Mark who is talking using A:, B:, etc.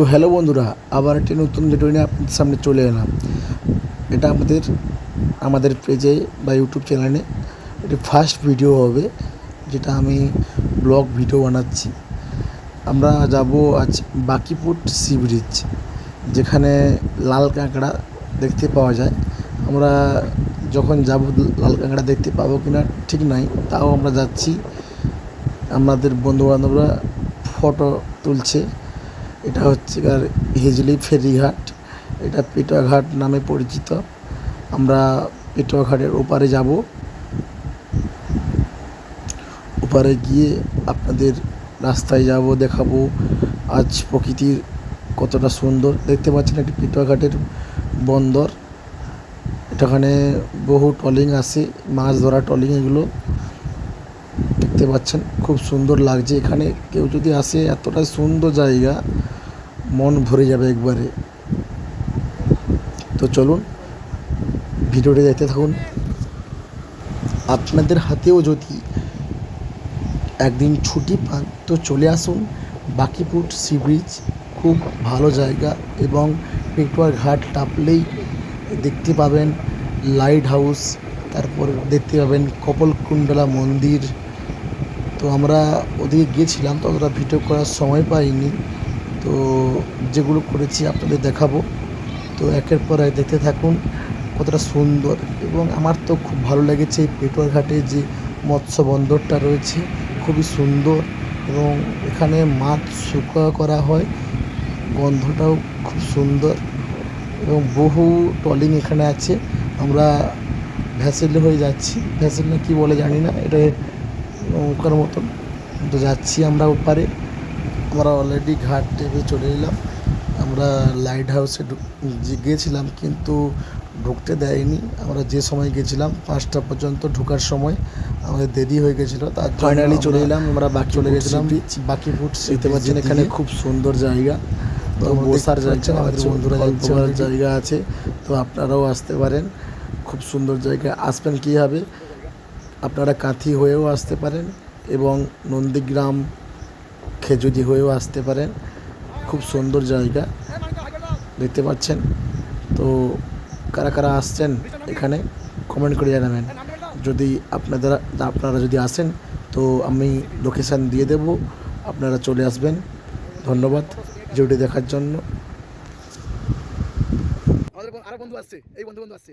A: তো হ্যালো বন্ধুরা, আবার একটি নতুন ভিডিও নিয়ে আপনাদের সামনে চলে এলাম। এটা আমাদের আমাদের পেজে বা ইউটিউব চ্যানেলে এটি ফার্স্ট ভিডিও হবে, যেটা আমি ব্লগ ভিডিও বানাচ্ছি। আমরা যাব আজ বাকিপুর সি ব্রিজ যেখানে লাল কাঁকড়া দেখতে পাওয়া যায়। আমরা যখন যাব, লাল কাঁকড়া দেখতে পাবো কিনা ঠিক নাই, তাও আমরা যাচ্ছি। আমাদের বন্ধুবান্ধবরা ফটো তুলছে। এটা হচ্ছে আর হিজলি ফেরিঘাট। এটা পেটুয়াঘাট নামে পরিচিত। আমরা পেটুয়াঘাটের ওপারে যাব। ওপারে গিয়ে আপনাদের রাস্তায় যাব, দেখাবো। আজ প্রকৃতির কতটা সুন্দর। দেখতে পাচ্ছেন একটি পেটুয়াঘাটের বন্দর। এটাখানে বহু ট্রলিং আসে মাছ ধরা ট্রলিং এগুলো। দেখতে পাচ্ছেন, খুব সুন্দর লাগছে এখানে। কেউ যদি আসে এতটা সুন্দর জায়গা। মন ভরে যাবে একবারে। তো চলুন, ভিডিওটা দেখতে থাকুন। আপনাদের হাতেও যদি একদিন ছুটি পান, তো চলে আসুন বাকিপুর সি ব্রিজ। খুব ভালো জায়গা এবং পেটুয়ার ঘাট টাপলেই দেখতে পাবেন লাইট হাউস, তারপর দেখতে পাবেন কপলকুণ্ডলা মন্দির। তো আমরা ওদিকে গিয়েছিলাম, তো অতটা ভিডিও করার সময় পাইনি। তো যেগুলো করেছি আপনাদের দেখাবো। তো একের পর এক দেখতে থাকুন কতটা সুন্দর এবং আমার তো খুব ভালো লেগেছে এই পেটুয়ার ঘাটে যে মৎস্য বন্দরটা রয়েছে, খুবই সুন্দর এবং এখানে মাছ শুকনো করা হয়, গন্ধটাও খুব সুন্দর এবং বহু ট্রলিং এখানে আছে। আমরা ভ্যাসেল হয়ে যাচ্ছি। ভ্যাসেল না কী বলে জানি না, এটা নৌকার মতন। তো যাচ্ছি আমরা ওপারে। আমরা অলরেডি ঘাট টেপে চলে এলাম। আমরা লাইট হাউসে গিয়েছিলাম কিন্তু ঢুকতে দেয়নি। আমরা যে সময় গেছিলাম পাঁচটা পর্যন্ত ঢোকার সময় আমাদের দেরি হয়ে গেছিল। তার ফাইনালি চলে এলাম আমরা বাকি চলে গেছিলাম। বাকি ফুট দেখতে পাচ্ছেন এখানে খুব সুন্দর জায়গা। তো বসার জায়গা আমাদের বন্ধুরা করার জায়গা আছে। তো আপনারাও আসতে পারেন খুব সুন্দর জায়গা। আসবেন কী হবে? আপনারা কাঁথি হয়েও আসতে পারেন এবং নন্দীগ্রাম খেজুরি হয়েও আসতে পারেন খুব সুন্দর জায়গা। দেখতে পাচ্ছেন? তো কারা কারা আসছেন এখানে কমেন্ট করে জানাবেন। যদি আপনারা আপনারা যদি আসেন, তো আমি লোকেশান দিয়ে দেব। আপনারা চলে আসবেন। ধন্যবাদ ভিডিওটি দেখার জন্য।
B: আমাদের আরও বন্ধু আসছে। এই বন্ধু বন্ধু আসছে।